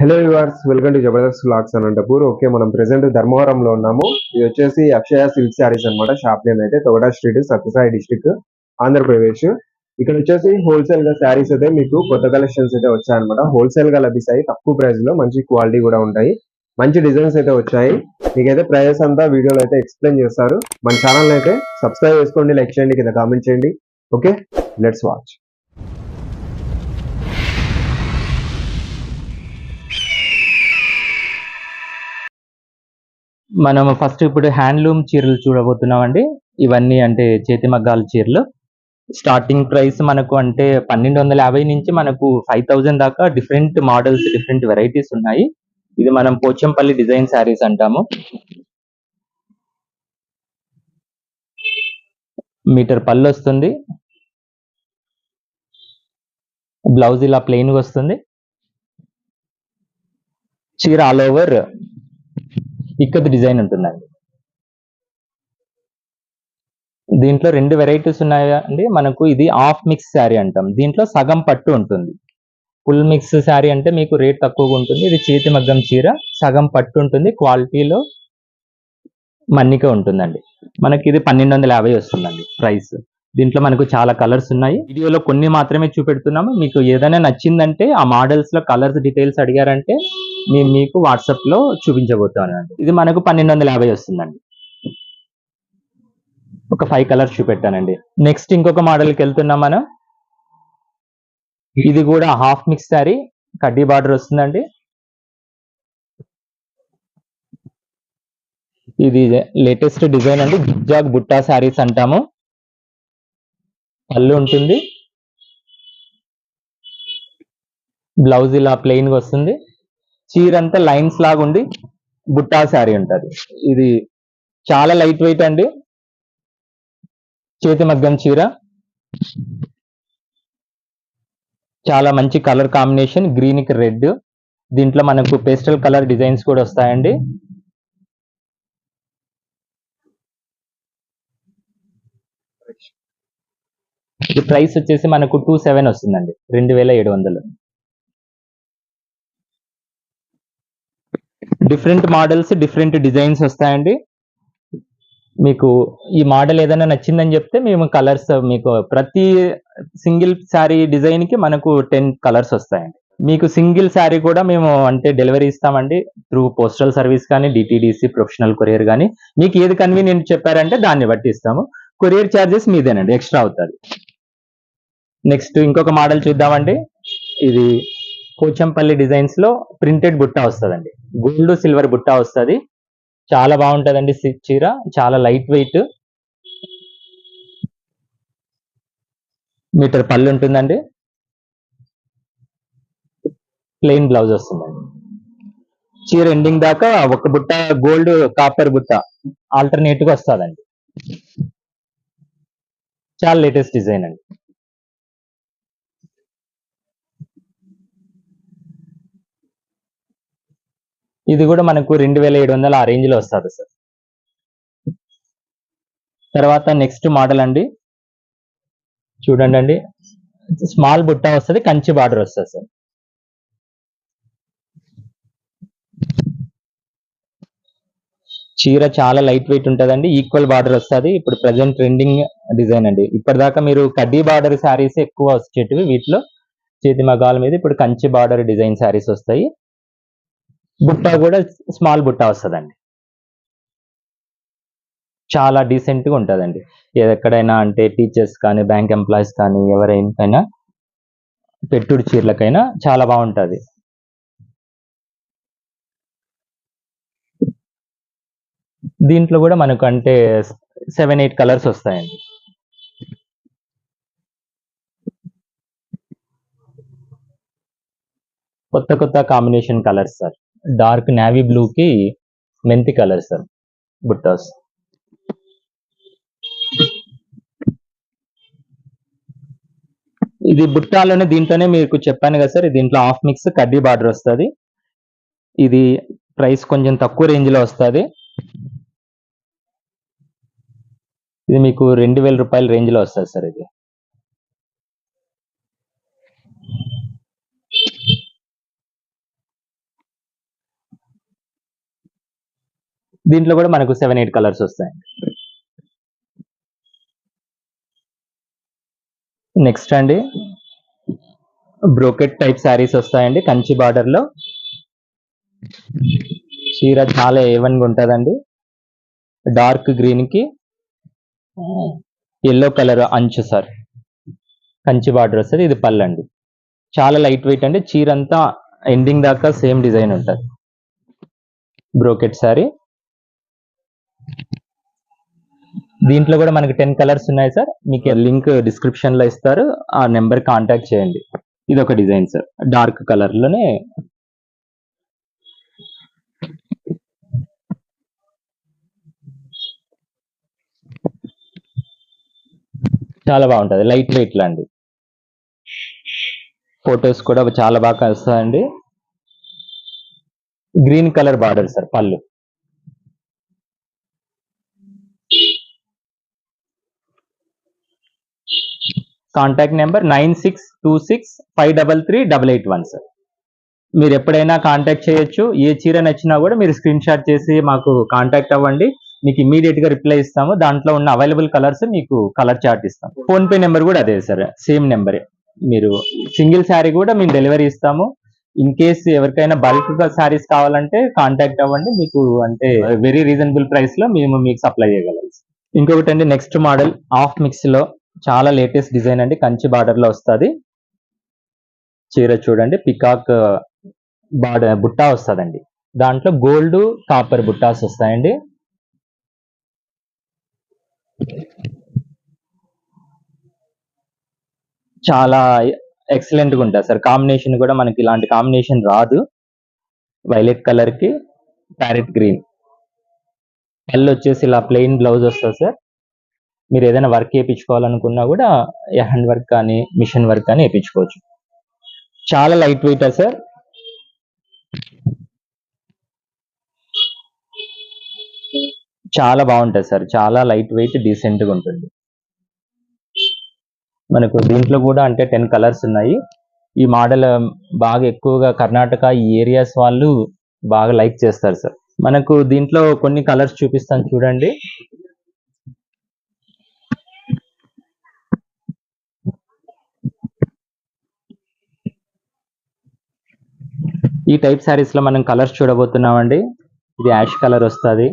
Hello yours welcome to Jabardasth vlogs Anantapur okay మనం present ధర్మవరంలో ఉన్నాము. ఇది వచ్చేసి అక్షయ సిల్క్ శారీస్ అన్నమాట. షాప్ నేమ్ అయితే తొగడా స్ట్రీట్ సత్యసాయి డిస్టిక్ ఆంధ్రప్రదేశ్. ఇక్కడ వచ్చేసి హోల్సేల్గా శారీస్ అయితే మీకు కొత్త కలెక్షన్స్ అయితే వచ్చాయన్నమాట. హోల్సేల్గా లభిస్తాయి. తక్కువ ప్రైస్లో మంచి క్వాలిటీ కూడా ఉంటాయి. మంచి డిజైన్స్ అయితే వచ్చాయి. మీకైతే ప్రైజెస్ అంతా వీడియోలో అయితే ఎక్స్ప్లెయిన్ చేస్తారు. మన ఛానల్ అయితే సబ్స్క్రైబ్ చేసుకోండి లైక్ చేయండి కింద కామెంట్ చేయండి. ఓకే లెట్స్ వాచ్ మనం ఫస్ట్ ఇప్పుడు హ్యాండ్లూమ్ చీరలు చూడబోతున్నామండి. ఇవన్నీ అంటే చేతి మగ్గాల చీరలు. స్టార్టింగ్ ప్రైస్ మనకు అంటే పన్నెండు వందల యాభై నుంచి మనకు ఫైవ్ థౌజండ్ దాకా డిఫరెంట్ మోడల్స్ డిఫరెంట్ వెరైటీస్ ఉన్నాయి. ఇది మనం పోచంపల్లి డిజైన్ శారీస్ అంటాము. మీటర్ పళ్ళు వస్తుంది. బ్లౌజ్ ఇలా ప్లెయిన్గా వస్తుంది. చీర ఆల్ ఓవర్ ఇక్కత్ డిజైన్ ఉంటుందండి. దీంట్లో రెండు వెరైటీస్ ఉన్నాయా అండి? మనకు ఇది హాఫ్ మిక్స్ శారీ అంటాం. దీంట్లో సగం పట్టు ఉంటుంది. ఫుల్ మిక్స్ శారీ అంటే మీకు రేట్ తక్కువగా ఉంటుంది. ఇది చేతి మగ్గం చీర సగం పట్టు ఉంటుంది. క్వాలిటీలో మన్నిక ఉంటుందండి. మనకి ఇది పన్నెండు వందల యాభై వస్తుందండి ప్రైస్. దీంట్లో మనకు చాలా కలర్స్ ఉన్నాయి. వీడియోలో కొన్ని మాత్రమే చూపెడుతున్నాము. మీకు ఏదైనా నచ్చిందంటే ఆ మోడల్స్లో కలర్స్ డీటెయిల్స్ అడిగారంటే నేను మీకు వాట్సాప్లో చూపించబోతానండి ఇది మనకు పన్నెండు వందల యాభై వస్తుందండి. ఒక ఫైవ్ కలర్స్ చూపెట్టానండి. నెక్స్ట్ ఇంకొక మోడల్కి వెళ్తున్నాం మనం. ఇది కూడా హాఫ్ మిక్స్ శారీ కడ్డీ బార్డర్ వస్తుందండి. ఇది లేటెస్ట్ డిజైన్ అండి. జిగ్జాగ్ బుట్టా శారీస్ అంటాము. పళ్ళు ఉంటుంది. బ్లౌజ్ ఇలా ప్లెయిన్గా వస్తుంది. చీర అంతా లైన్స్ లాగా ఉండి బుట్టా శారీ ఉంటుంది. ఇది చాలా లైట్ వెయిట్ అండి. చేతి మగ్గం చీర. చాలా మంచి కలర్ కాంబినేషన్ గ్రీన్కి రెడ్. దీంట్లో మనకు పేస్టల్ కలర్ డిజైన్స్ కూడా వస్తాయండి. ఇది ప్రైస్ వచ్చేసి మనకు టూ సెవెన్ వస్తుందండి. రెండు వేల ఏడు వందలు. డిఫరెంట్ మోడల్స్ డిఫరెంట్ డిజైన్స్ వస్తాయండి. మీకు ఈ మోడల్ ఏదైనా నచ్చిందని చెప్తే మేము కలర్స్ మీకు ప్రతి సింగిల్ శారీ డిజైన్కి మనకు టెన్ కలర్స్ వస్తాయండి. మీకు సింగిల్ శారీ కూడా మేము అంటే డెలివరీ ఇస్తామండి. త్రూ పోస్టల్ సర్వీస్ కానీ డిటిడిసి ప్రొఫెషనల్ కొరియర్ కానీ. మీకు ఏది కన్వీనియంట్ చెప్పారంటే దాన్ని బట్టి ఇస్తాము. కొరియర్ ఛార్జెస్ మీదేనండి ఎక్స్ట్రా అవుతుంది. నెక్స్ట్ ఇంకొక మోడల్ చూద్దామండి. ఇది పోచంపల్లి డిజైన్స్లో ప్రింటెడ్ బుట్ట వస్తుందండి. గోల్డ్ సిల్వర్ బుట్ట వస్తుంది. చాలా బాగుంటుందండి చీర. చాలా లైట్ వెయిట్. మీటర్ పళ్ళు ఉంటుందండి. ప్లెయిన్ బ్లౌజ్ వస్తుందండి. చీర ఎండింగ్ దాకా ఒక బుట్ట గోల్డ్ కాపర్ బుట్ట ఆల్టర్నేట్గా వస్తుందండి. చాలా లేటెస్ట్ డిజైన్ అండి. ఇది కూడా మనకు రెండు వేల ఏడు వందల ఆ రేంజ్లో వస్తుంది సార్. తర్వాత నెక్స్ట్ మోడల్ అండి. చూడండి అండి. స్మాల్ బుట్ట వస్తుంది కంచి బార్డర్ వస్తుంది సార్. చీర చాలా లైట్ వెయిట్ ఉంటుందండి ఈక్వల్ బార్డర్ వస్తుంది. ఇప్పుడు ప్రజెంట్ ట్రెండింగ్ డిజైన్ అండి. ఇప్పటిదాకా మీరు కడ్డీ బార్డర్ శారీస్ ఎక్కువ వచ్చేటివి వీటిలో చేతి మగాల మీద ఇప్పుడు కంచి బార్డర్ డిజైన్ శారీస్ వస్తాయి. బుట్ట కూడా స్మాల్ బుట్ట వస్తుందండి. చాలా డీసెంట్గా ఉంటుందండి. ఎక్కడైనా అంటే టీచర్స్ కానీ బ్యాంక్ ఎంప్లాయీస్ కానీ ఎవరైనా పెట్టుడు చీరలకైనా చాలా బాగుంటుంది. దీంట్లో కూడా మనకు అంటే సెవెన్ ఎయిట్ కలర్స్ వస్తాయండి. కొత్త కొత్త combination colours sir. Dark navy blue కి మెంతి కలర్ సార్ బుట్టాస్. ఇది బుట్టాలోనే దీంట్లోనే మీకు చెప్పాను కదా సార్ దీంట్లో హాఫ్ మిక్స్ కడ్డీ బార్డర్ వస్తుంది. ఇది ప్రైస్ కొంచెం తక్కువ రేంజ్లో వస్తుంది. ఇది మీకు రెండు వేల రూపాయల రేంజ్లో వస్తుంది సార్ ఇది. దీంట్లో కూడా మనకు సెవెన్ ఎయిట్ కలర్స్ వస్తాయి. నెక్స్ట్ అండి. బ్రోకెట్ టైప్ శారీస్ వస్తాయండి కంచి బార్డర్లో. చీర చాలా ఏవన్గా ఉంటుందండి. డార్క్ గ్రీన్కి. ఎల్లో కలర్ అంచు సార్ కంచి బార్డర్ వస్తుంది ఇది పళ్ళు అండి. చాలా లైట్ వెయిట్ అండి చీర అంతా ఎండింగ్ దాకా సేమ్ డిజైన్ ఉంటుంది. బ్రోకెట్ శారీ దీంట్లో కూడా మనకి టెన్ కలర్స్ ఉన్నాయి సార్ మీకు లింక్ డిస్క్రిప్షన్లో ఇస్తారు. ఆ నెంబర్ కాంటాక్ట్ చేయండి. ఇది ఒక డిజైన్ సార్ డార్క్ కలర్లోనే చాలా బాగుంటుంది. లైట్ వెయిట్ లాంటి ఫొటోస్ కూడా చాలా బాగా వస్తాయండి. గ్రీన్ కలర్ బార్డర్ సార్ పళ్ళు. Contact number nine six two six five double three double eight one sir మీరు ఎప్పుడైనా కాంటాక్ట్ చేయొచ్చు. ఏ చీర నచ్చినా కూడా మీరు స్క్రీన్ షాట్ చేసి మాకు కాంటాక్ట్ అవ్వండి. మీకు ఇమీడియట్గా రిప్లై ఇస్తాము. దాంట్లో ఉన్న అవైలబుల్ కలర్స్ మీకు కలర్ చార్ట్ ఇస్తాం ఫోన్ పే నెంబర్ కూడా అదే సార్ సేమ్ నెంబరే. మీరు సింగిల్ శారీ కూడా మేము డెలివరీ ఇస్తాము. ఇన్ కేస్ ఎవరికైనా బల్క్గా శారీస్ కావాలంటే కాంటాక్ట్ అవ్వండి. మీకు అంటే వెరీ రీజనబుల్ ప్రైస్లో మేము మీకు సప్లై చేయగలం ఇంకొకటి అండి నెక్స్ట్ మోడల్ ఆఫ్ మిక్స్లో చాలా లేటెస్ట్ డిజైన్ అండి. కంచి బార్డర్లో వస్తుంది. చీర చూడండి. పికాక్ బార్డర్ బుట్టా వస్తుందండి. దాంట్లో గోల్డ్ కాపర్ బుట్టాస్ వస్తాయండి. చాలా ఎక్సలెంట్గా ఉంటుంది సార్. కాంబినేషన్ కూడా మనకి ఇలాంటి కాంబినేషన్ రాదు. వైలెట్ కలర్కి ప్యారెట్ గ్రీన్ పళ్ళు వచ్చేసి ఇలా ప్లెయిన్ బ్లౌజ్ వస్తుంది సార్. మీరు ఏదైనా వర్క్ వేయించుకోవాలనుకున్నా కూడా హ్యాండ్ వర్క్ కానీ మిషన్ వర్క్ కానీ వేయించుకోవచ్చు చాలా లైట్ వెయిట్ సార్. చాలా బాగుంటుంది సార్. చాలా లైట్ వెయిట్ డీసెంట్గా ఉంటుంది. మనకు దీంట్లో కూడా అంటే టెన్ కలర్స్ ఉన్నాయి. ఈ మోడల్ బాగా ఎక్కువగా కర్ణాటక ఈ ఏరియాస్ వాళ్ళు బాగా లైక్ చేస్తారు సార్. మనకు దీంట్లో కొన్ని కలర్స్ చూపిస్తాను చూడండి. ఈ టైప్ శారీస్లో మనం కలర్స్ చూడబోతున్నామండి. ఇది యాష్ కలర్ వస్తుంది.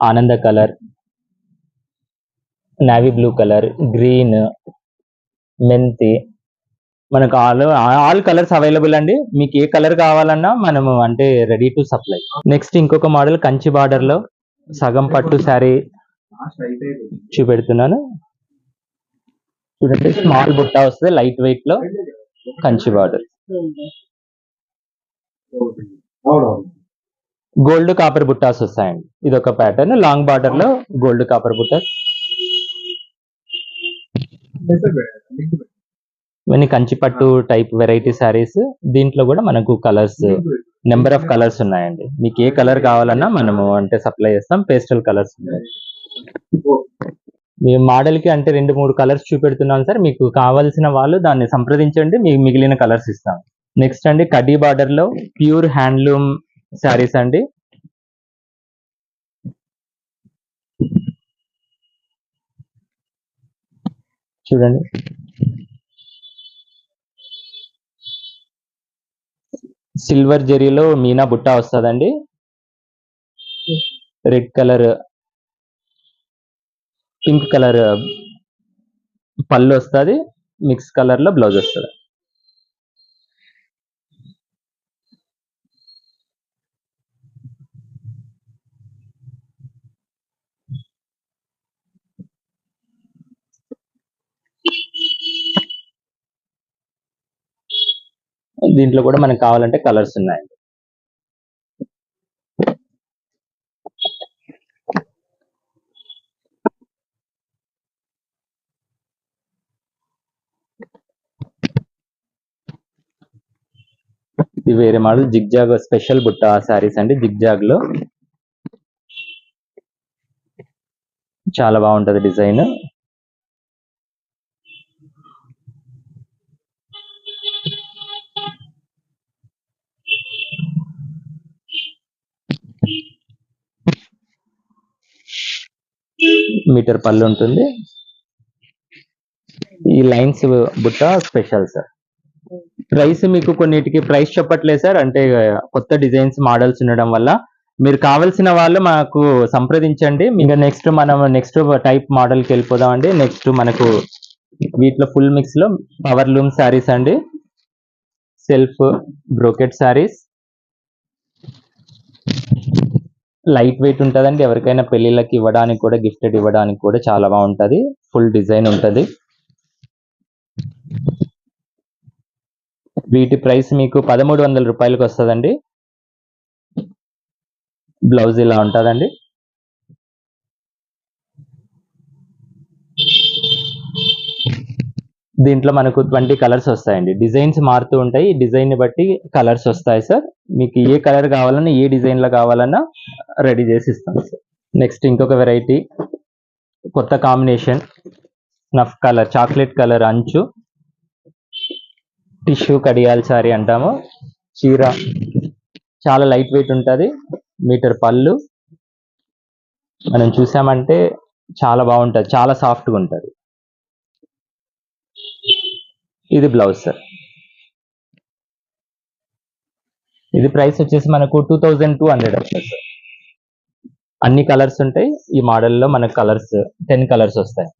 ఆనంద colour. Navy blue colour. Green మెంతి మనకు ఆల్ ఆల్ కలర్స్ అవైలబుల్ అండి. మీకు ఏ కలర్ కావాలన్నా మనము అంటే రెడీ టు సప్లై నెక్స్ట్ ఇంకొక మోడల్ కంచి బార్డర్లో సగం పట్టు శారీ చూపెడుతున్నాను. చూడండి స్మాల్ బుట్ట వస్తుంది లైట్ వెయిట్లో కంచి బార్డర్ గోల్డ్ కాపర్ బుట్టాస్ వస్తాయండి. ఇది ఒక ప్యాటర్న్ లాంగ్ బార్డర్లో గోల్డ్ కాపర్ బుట్టాస్ ఇవన్నీ కంచిపట్టు టైప్ వెరైటీ శారీస్ దీంట్లో కూడా మనకు కలర్స్ నెంబర్ ఆఫ్ కలర్స్ ఉన్నాయండి. మీకు ఏ కలర్ కావాలన్నా మనము అంటే సప్లై చేస్తాం. పేస్టల్ కలర్స్ ఉన్నాయి. మీ మోడల్కి అంటే రెండు మూడు కలర్స్ చూపెడుతున్నాం సార్. మీకు కావాల్సిన వాళ్ళు దాన్ని సంప్రదించండి. మీకు మిగిలిన కలర్స్ ఇస్తాం. నెక్స్ట్ అండి కడ్డీ బార్డర్లో ప్యూర్ హ్యాండ్లూమ్ శారీస్ అండి. చూడండి. సిల్వర్ జెరీలో మీనా బుట్ట వస్తుందండి. రెడ్ కలర్ పింక్ కలర్ పళ్ళు వస్తుంది. మిక్స్ కలర్లో బ్లౌజ్ వస్తుంది. దీంట్లో కూడా మనకు కావాలంటే కలర్స్ ఉన్నాయి ఇది వేరే మోడల్ జిగ్జాగ్ స్పెషల్ బుట్ట శారీస్ అండి. జిగ్జాగ్లో చాలా బాగుంటది డిజైన్. మీటర్ పళ్ళు ఉంటుంది. ఈ లైన్స్ బుట్ట స్పెషల్ సార్. ప్రైస్ మీకు కొన్నిటికి ప్రైస్ చెప్పట్లేదు సార్. అంటే కొత్త డిజైన్స్ మోడల్స్ ఉండడం వల్ల మీరు కావాల్సిన వాళ్ళు మాకు సంప్రదించండి. ఇంకా నెక్స్ట్ మనం నెక్స్ట్ టైప్ మోడల్కి వెళ్ళిపోదాం అండి. నెక్స్ట్ మనకు వీటిలో ఫుల్ మిక్స్లో పవర్ లూమ్ శారీస్ అండి. Self brocade sarees. Light weight ఉంటుందండి. ఎవరికైనా పెళ్ళిళ్ళకి ఇవ్వడానికి కూడా గిఫ్టెడ్ ఇవ్వడానికి కూడా చాలా బాగుంటది. ఫుల్ డిజైన్ ఉంటుంది. వీటి ప్రైస్ మీకు పదమూడు వందల రూపాయలకు వస్తుందండి. బ్లౌజ్ ఇలా ఉంటుందండి. దీంట్లో మనకు ట్వంటీ కలర్స్ వస్తాయండి. డిజైన్స్ మారుతూ ఉంటాయి. డిజైన్ బట్టి కలర్స్ వస్తాయి సార్ మీకు ఏ కలర్ కావాలన్నా ఏ డిజైన్లో కావాలన్నా రెడీ చేసి ఇస్తాం సార్ నెక్స్ట్ ఇంకొక వెరైటీ కొత్త కాంబినేషన్ నఫ్ కలర్ చాక్లెట్ కలర్ అంచు. టిష్యూ కడియాల సారీ అంటాము. చీర. చాలా లైట్ వెయిట్ ఉంటుంది. మీటర్ పళ్ళు. మనం చూసామంటే చాలా బాగుంటుంది. చాలా సాఫ్ట్గా ఉంటుంది. ఇది బ్లౌజ్ సార్ ఇది ప్రైస్ వచ్చేసి మనకు టూ థౌజండ్ టూ హండ్రెడ్ వస్తుంది సార్ అన్ని కలర్స్ ఉంటాయి. ఈ మోడల్లో మనకు కలర్స్ టెన్ కలర్స్ వస్తాయి.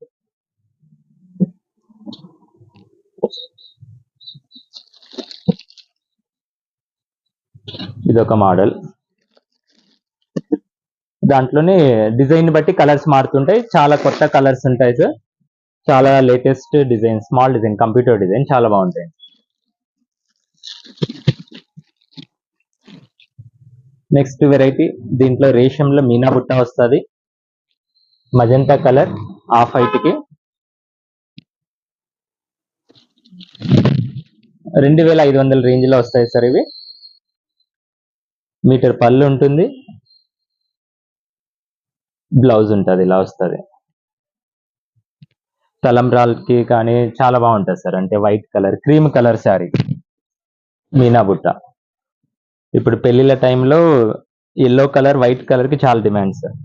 ఇది ఒక మోడల్. దాంట్లోనే డిజైన్ బట్టి కలర్స్ మారుతుంటాయి. చాలా కొత్త కలర్స్ ఉంటాయి సార్ చాలా latest design small design computer design చాలా బాగుంటాయి. నెక్స్ట్ వెరైటీ దీంట్లో రేషంలో మీనా బుట్ట వస్తుంది. మజంతా కలర్ ఆఫ్ హైట్కి రెండు వేల ఐదు వందల రేంజ్లో వస్తాయి సార్ ఇవి. మీటర్ పళ్ళు ఉంటుంది. బ్లౌజ్ ఉంటుంది ఇలా వస్తుంది. తలంబ్రాల్కి కానీ చాలా బాగుంటుంది సార్. అంటే white colour cream colour saree. Meena బుట్ట. ఇప్పుడు పెళ్ళిళ్ళ టైంలో ఎల్లో కలర్ వైట్ కలర్కి చాలా డిమాండ్ సార్.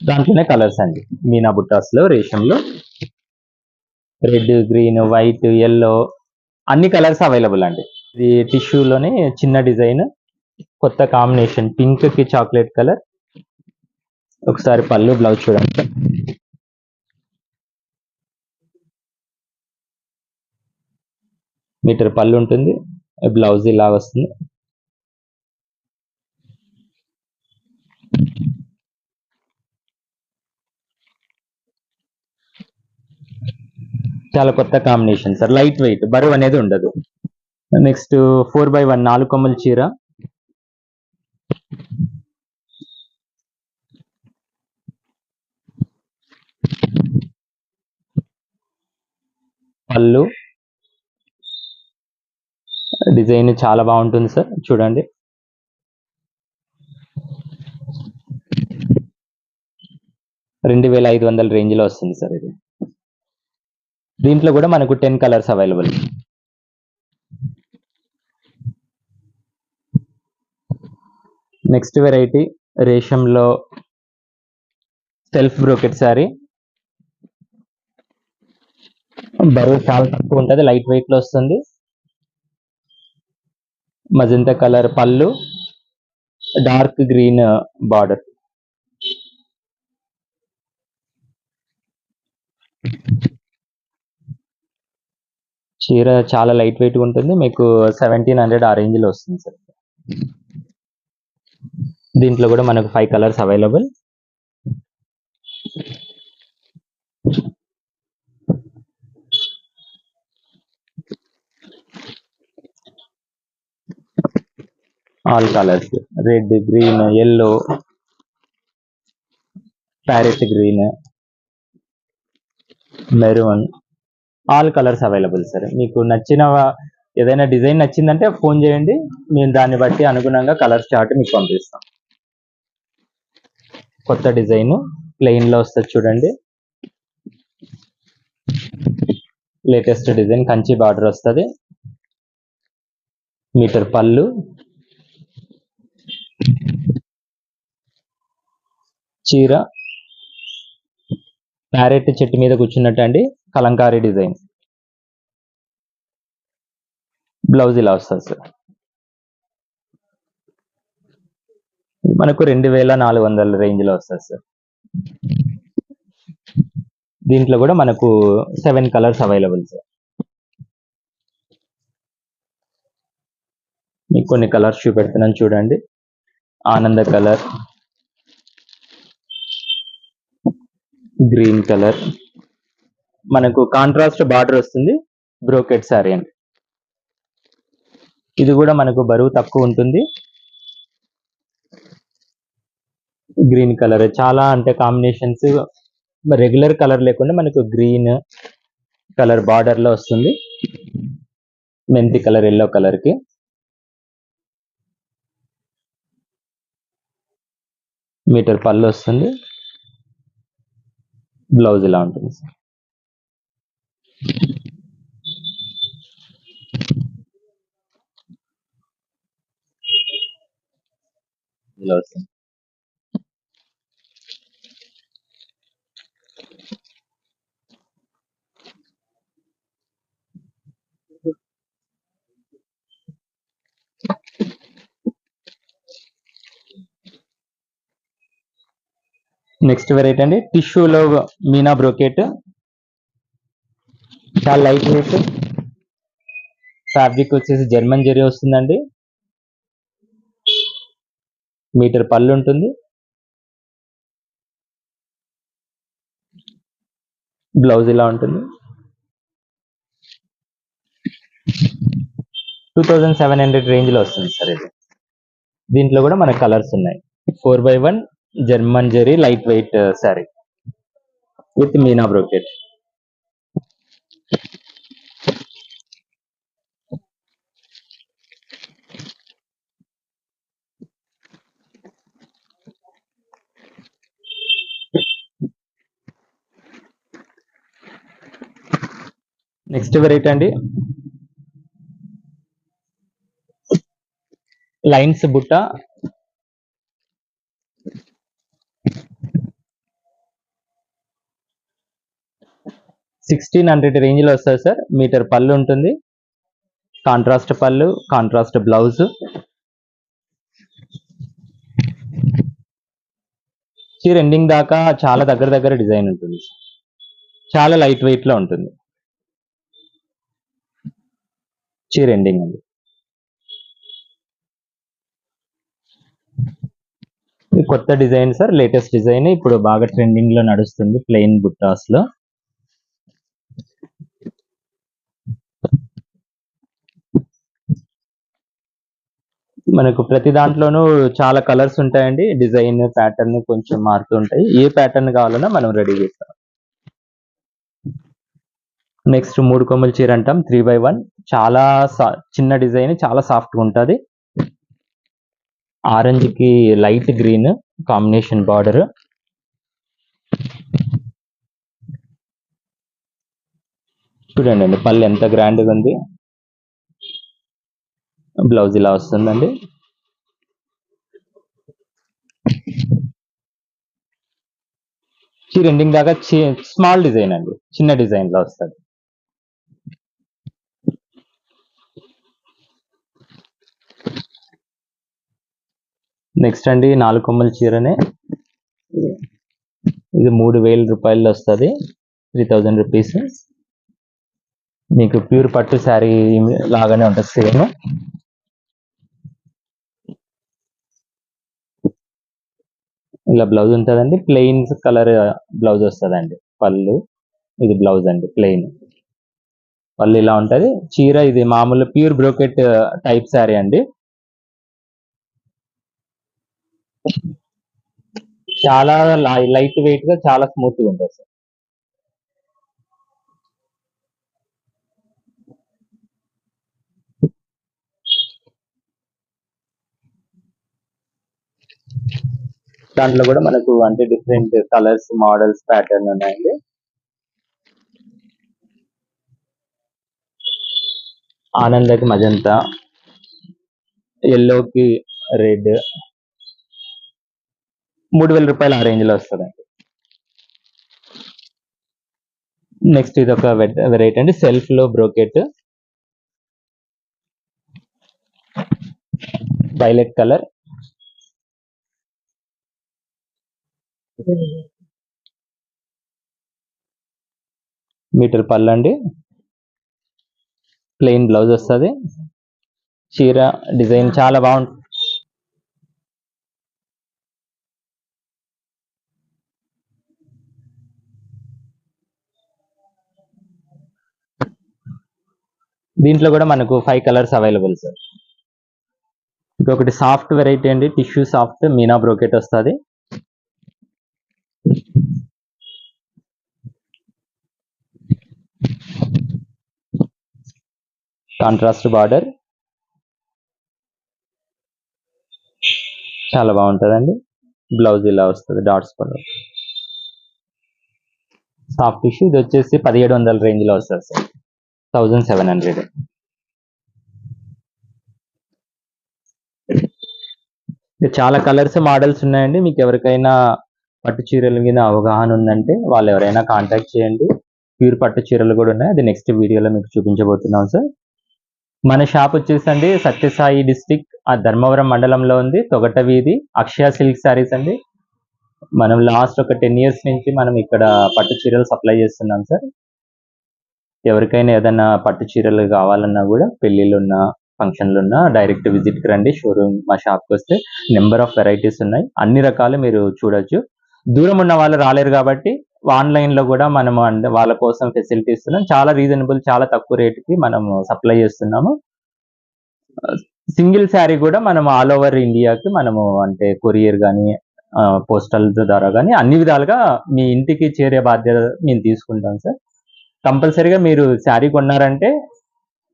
దాంట్లోనే కలర్స్ అండి. మీనా బుట్టాస్లో రేషంలో. రెడ్ గ్రీన్ వైట్ ఎల్లో అన్ని కలర్స్ అవైలబుల్ అండి. ఇది టిష్యూలోనే చిన్న డిజైన్ కొత్త కాంబినేషన్. పింక్కి చాక్లెట్ కలర్. ఒకసారి పళ్ళు బ్లౌజ్ చూడండి మీటర్ పళ్ళు ఉంటుంది బ్లౌజ్ ఇలా వస్తుంది. చాలా కొత్త కాంబినేషన్ సార్ లైట్ వెయిట్ బరువు అనేది ఉండదు. నెక్స్ట్ ఫోర్ బై వన్ నాలుగు కొమ్మల చీర. పళ్ళు. డిజైన్ చాలా బాగుంటుంది సార్. చూడండి. రెండు వేల ఐదు వందల రేంజ్లో వస్తుంది సార్ ఇది. దీంట్లో కూడా మనకు ten colours available. Next variety రేషంలో self brocade sari. బరువు చాలా తక్కువ ఉంటుంది లైట్ వెయిట్లో వస్తుంది. మజంతా కలర్ పళ్ళు డార్క్ గ్రీన్ బార్డర్. చీర చాలా లైట్ వెయిట్ ఉంటుంది. మీకు సెవెంటీన్ హండ్రెడ్ ఆ రేంజ్లో వస్తుంది సార్. దీంట్లో కూడా మనకు five colours available. All colours red green yellow parrot green maroon all colours available sir మీకు నచ్చిన ఏదైనా డిజైన్ నచ్చిందంటే ఫోన్ చేయండి. మేము దాన్ని బట్టి అనుగుణంగా కలర్ చార్ట్ మీకు పంపిస్తాం. కొత్త డిజైన్ ప్లెయిన్లో వస్తుంది చూడండి. లేటెస్ట్ డిజైన్ కంచి బార్డర్ వస్తుంది. మీటర్ పళ్ళు చీర ప్యారెట్ చెట్టు మీద కూర్చున్నట్టు అండి. కలంకారీ డిజైన్. బ్లౌజ్ ఇలా వస్తుంది సార్. మనకు రెండు వేల నాలుగు వందల రేంజ్లో వస్తుంది సార్. దీంట్లో కూడా మనకు సెవెన్ కలర్స్ అవైలబుల్ సార్. మీకు కొన్ని కలర్స్ చూపెడుతున్నాను చూడండి. ఆనంద కలర్ గ్రీన్ కలర్. మనకు కాంట్రాస్ట్ బార్డర్ వస్తుంది. బ్రోకెట్ శారీ అండి ఇది కూడా మనకు బరువు తక్కువ ఉంటుంది. గ్రీన్ కలర్ చాలా అంటే కాంబినేషన్స్ రెగ్యులర్ కలర్ లేకుండా మనకు గ్రీన్ కలర్ బార్డర్లో వస్తుంది. మెంతి కలర్ ఎల్లో కలర్కి. మీటర్ పళ్ళు వస్తుంది. బ్లౌజ్ ఇలా ఉంటుంది సార్ ఇలా వస్తుంది నెక్స్ట్ వెరైటీ అండి. టిష్యూలో మీనా బ్రోకెట్ చాలా లైట్ వెయిట్ ఫ్యాబ్రిక్ వచ్చేసి జర్మన్ జెరీ వస్తుందండి. మీటర్ పళ్ళు ఉంటుంది. బ్లౌజ్ ఇలా ఉంటుంది. టూ థౌజండ్ సెవెన్ హండ్రెడ్ రేంజ్లో వస్తుంది సార్ ఇది. దీంట్లో కూడా మన కలర్స్ ఉన్నాయి. Four by one German zari light weight uh, saree with Meena brocade. Next variety అండి? లైన్స్ బుట్ట సిక్స్టీన్ హండ్రెడ్ రేంజ్లో వస్తుంది సార్. మీటర్ పళ్ళు ఉంటుంది. కాంట్రాస్ట్ పళ్ళు కాంట్రాస్ట్ బ్లౌజ్. చీర ఎండింగ్ దాకా చాలా దగ్గర దగ్గర డిజైన్ ఉంటుంది చాలా లైట్ వెయిట్లో ఉంటుంది. చీర ఎండింగ్ అండి కొత్త డిజైన్ సార్. Latest design. ఇప్పుడు బాగా ట్రెండింగ్లో నడుస్తుంది. ప్లెయిన్ బుట్టాస్లో. మనకు ప్రతి దాంట్లోనూ చాలా కలర్స్ ఉంటాయండి. డిజైన్ ప్యాటర్న్ కొంచెం మారుతూ ఉంటాయి. ఏ ప్యాటర్న్ కావాలన్నా మనం రెడీ చేస్తాం. నెక్స్ట్ మూడు కొమ్మల చీర అంటాం. త్రీ బై వన్ చాలా సా- చిన్న డిజైన్ చాలా సాఫ్ట్గా ఉంటుంది. ఆరెంజ్కి లైట్ గ్రీన్ కాంబినేషన్ బార్డర్ చూడండి అండి పళ్ళు ఎంత గ్రాండ్గా ఉంది. బ్లౌజ్ ఇలా వస్తుందండి. చీర ఎండింగ్ దాకా స్మాల్ డిజైన్ అండి. చిన్న డిజైన్లో వస్తుంది. నెక్స్ట్ అండి నాలుగు కొమ్మల చీరనే. ఇది మూడు వేల రూపాయలు వస్తుంది. Three thousand rupees. మీకు ప్యూర్ పట్టు శారీ లాగానే ఉంటుంది సేమ్. ఇలా బ్లౌజ్ ఉంటుందండి. ప్లెయిన్ కలర్ బ్లౌజ్ వస్తుందండి. పళ్ళు. ఇది బ్లౌజ్ అండి ప్లెయిన్ పళ్ళు ఇలా ఉంటుంది. చీర ఇది మామూలు ప్యూర్ బ్రోకెట్ టైప్ శారీ అండి. చాలా లైట్ వెయిట్గా చాలా స్మూత్గా ఉంటుంది సార్. దాంట్లో కూడా మనకు అంటే డిఫరెంట్ కలర్స్ మోడల్స్ ప్యాటర్న్ ఉన్నాయండి. ఆనందకి మజంతా ఎల్లోకి రెడ్ మూడు వేల రూపాయలు ఆ రేంజ్లో వస్తుందండి. నెక్స్ట్ ఇది ఒక వెరైటీ అండి. సెల్ఫ్లో బ్రోకెట్ వైలెట్ కలర్ మీటర్ పళ్ళు అండి ప్లెయిన్ బ్లౌజ్ వస్తుంది. చీర డిజైన్ చాలా బాగుంటుంది దీంట్లో కూడా మనకు ఫైవ్ కలర్స్ అవైలబుల్ సార్ ఇంకొకటి సాఫ్ట్ వెరైటీ అండి. టిష్యూ సాఫ్ట్ మీనా బ్రోకెట్ వస్తుంది. Contrast border. చాలా బాగుంటుందండి. బ్లౌజ్ ఇలా వస్తుంది డాట్స్ కూడా సాఫ్ట్ టిష్యూ ఇది వచ్చేసి పదిహేడు వందల రేంజ్లో వస్తుంది సార్. Thousand seven hundred. చాలా కలర్స్ మోడల్స్ ఉన్నాయండి. మీకు ఎవరికైనా పట్టు చీరల మీద అవగాహన ఉందంటే వాళ్ళు ఎవరైనా కాంటాక్ట్ చేయండి. ప్యూర్ పట్టు చీరలు కూడా ఉన్నాయి. అది నెక్స్ట్ వీడియోలో మీకు చూపించబోతున్నాం సార్. మన షాప్ వచ్చేసండి సత్యసాయి డిస్టిక్ ఆ ధర్మవరం మండలంలో ఉంది తొగట వీధి అక్షయ సిల్క్ శారీస్ అండి. మనం లాస్ట్ ఒక టెన్ ఇయర్స్ నుంచి మనం ఇక్కడ పట్టు చీరలు సప్లై చేస్తున్నాం సార్ ఎవరికైనా ఏదైనా పట్టు చీరలు కావాలన్నా కూడా పెళ్ళిళ్ళు ఉన్న ఫంక్షన్లు ఉన్నా డైరెక్ట్ విజిట్కి రండి షోరూమ్ మా షాప్కి వస్తే నెంబర్ ఆఫ్ వెరైటీస్ ఉన్నాయి. అన్ని రకాలు మీరు చూడొచ్చు. దూరం ఉన్న వాళ్ళు రాలేరు కాబట్టి ఆన్లైన్లో కూడా మనం వాళ్ళ కోసం ఫెసిలిటీ ఇస్తున్నాం చాలా రీజనబుల్ చాలా తక్కువ రేటుకి మనము సప్లై చేస్తున్నాము. సింగిల్ శారీ కూడా మనం ఆల్ ఓవర్ ఇండియాకి మనము అంటే కొరియర్ కానీ పోస్టల్ ద్వారా కానీ అన్ని విధాలుగా మీ ఇంటికి చేరే బాధ్యత మేము తీసుకుంటాం సార్. కంపల్సరీగా మీరు శారీ కొన్నారంటే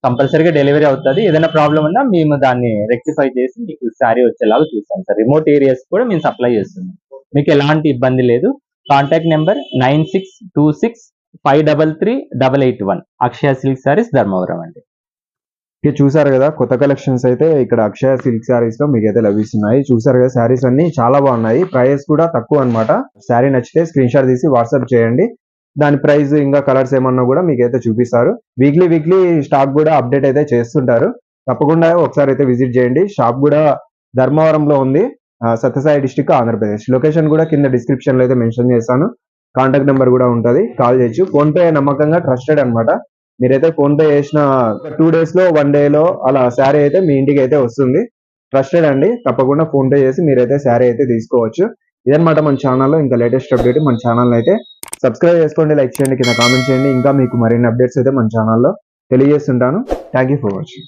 కంపల్సరీగా డెలివరీ అవుతుంది. ఏదైనా ప్రాబ్లం ఉన్నా మేము దాన్ని రెక్టిఫై చేసి మీకు శారీ వచ్చేలాగా చూస్తాం సార్. రిమోట్ ఏరియాస్ కూడా మేము సప్లై చేస్తున్నాం. మీకు ఎలాంటి ఇబ్బంది లేదు. Contact number nine six two six five double three double eight one. Akshaya silk sarees Dharmavaram అండి. ఇక చూసారు కదా కొత్త కలెక్షన్స్ అయితే ఇక్కడ అక్షయ సిల్క్ శారీస్లో మీకు అయితే లభిస్తున్నాయి. చూసారు కదా శారీస్ అన్ని చాలా బాగున్నాయి. ప్రైస్ కూడా తక్కువ అన్నమాట. శారీ నచ్చితే స్క్రీన్ షాట్ తీసి వాట్సాప్ చేయండి. దాని ప్రైస్ ఇంకా కలర్స్ ఏమన్నా కూడా మీకు అయితే చూపిస్తారు. వీక్లీ వీక్లీ స్టాక్ కూడా అప్డేట్ అయితే చేస్తుంటారు. తప్పకుండా ఒకసారి అయితే విజిట్ చేయండి. షాప్ కూడా ధర్మవరంలో ఉంది. సత్యసాయి డిస్టిక్ ఆంధ్రప్రదేశ్. లొకేషన్ కూడా కింద డిస్క్రిప్షన్లో అయితే మెన్షన్ చేస్తాను. కాంటాక్ట్ నెంబర్ కూడా ఉంటుంది. కాల్ చేయొచ్చు. ఫోన్ పే నమ్మకంగా ట్రస్టెడ్ అనమాట మీరైతే ఫోన్ పే చేసిన టూ డేస్లో వన్ డే లో అలా శారీ అయితే మీ ఇంటికి అయితే వస్తుంది. ట్రస్టెడ్ అండి. తప్పకుండా ఫోన్ పే చేసి మీరైతే శారీ అయితే తీసుకోవచ్చు. ఇదనమాట మన ఛానల్లో ఇంకా లేటెస్ట్ అప్డేట్ మన ఛానల్ అయితే. సబ్స్క్రైబ్ చేసుకోండి లైక్ చేయండి కింద కామెంట్ చేయండి. ఇంకా మీకు మరిన్ని అప్డేట్స్ అయితే మన ఛానల్లో తెలియజేస్తుంటాను. Thank you for watching